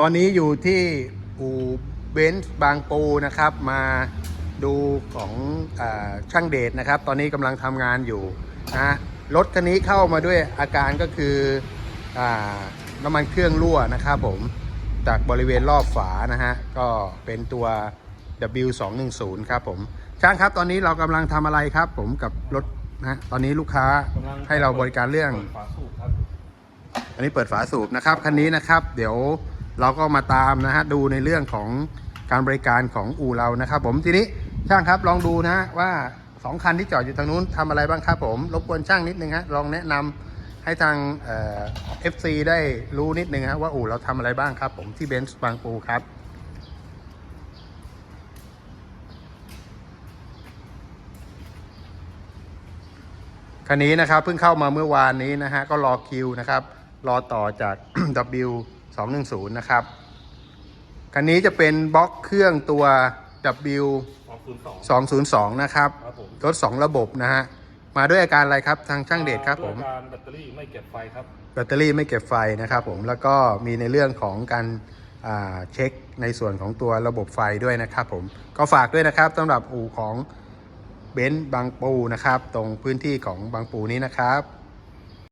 ตอนนี้อยู่ที่อู่เบนซ์บางปูนะครับ มาดูของอาช่างเดชนะครับ ตอนนี้กำลังทำงานอยู่นะฮะรถคันนี้เข้ามาด้วยอาการก็คืออาน้ำมันเครื่องรั่วนะครับผมจากบริเวณรอบฝานะฮะก็เป็นตัว W210 ครับผมช่างครับตอนนี้เรากำลังทำอะไรครับ ผมกับรถนะฮะตอนนี้ลูกค้ากำลังให้เราบริการเรื่องปิดฝาสูบครับอันนี้เปิดฝาสูบนะครับคันนี้นะครับ เดี๋ยว เราก็มาตามนะฮะดูในเรื่องของการบริการของอู่เรานะครับ ผมทีนี้ช่างครับลองดูนะฮะว่าสองคันที่จอดอยู่ทางนู้นทำอะไรบ้างครับผมรบกวนช่างนิดนึงฮะลองแนะนำให้ทางเอฟซีได้รู้นิดนึงฮะว่าอู่เราทำอะไรบ้างครับ ผมที่เบนซ์บางปูครับคันนี้นะครับเพิ่งเข้ามาเมื่อวานนี้นะฮะก็รอคิวนะครับ รอต่อจาก W 2 1 0 นะครับ คันนี้จะเป็นบล็อกเครื่องตัว W สองศูนย์สอง2 0 2 นะครับครับผมรถ2ระบบนะฮะ มาด้วยอาการอะไรครับทางช่างเดชครับผม ด้วยการแบตเตอรี่ไม่เก็บไฟครับ แบตเตอรี่ไม่เก็บไฟนะครับผม แล้วก็มีในเรื่องของการอ่าเช็คในส่วนของตัวระบบไฟด้วยนะครับผม ก็ฝากด้วยนะครับสำหรับอู่ของเบนซ์บางปูนะครับ ตรงพื้นที่ของบางปูนี้นะครับ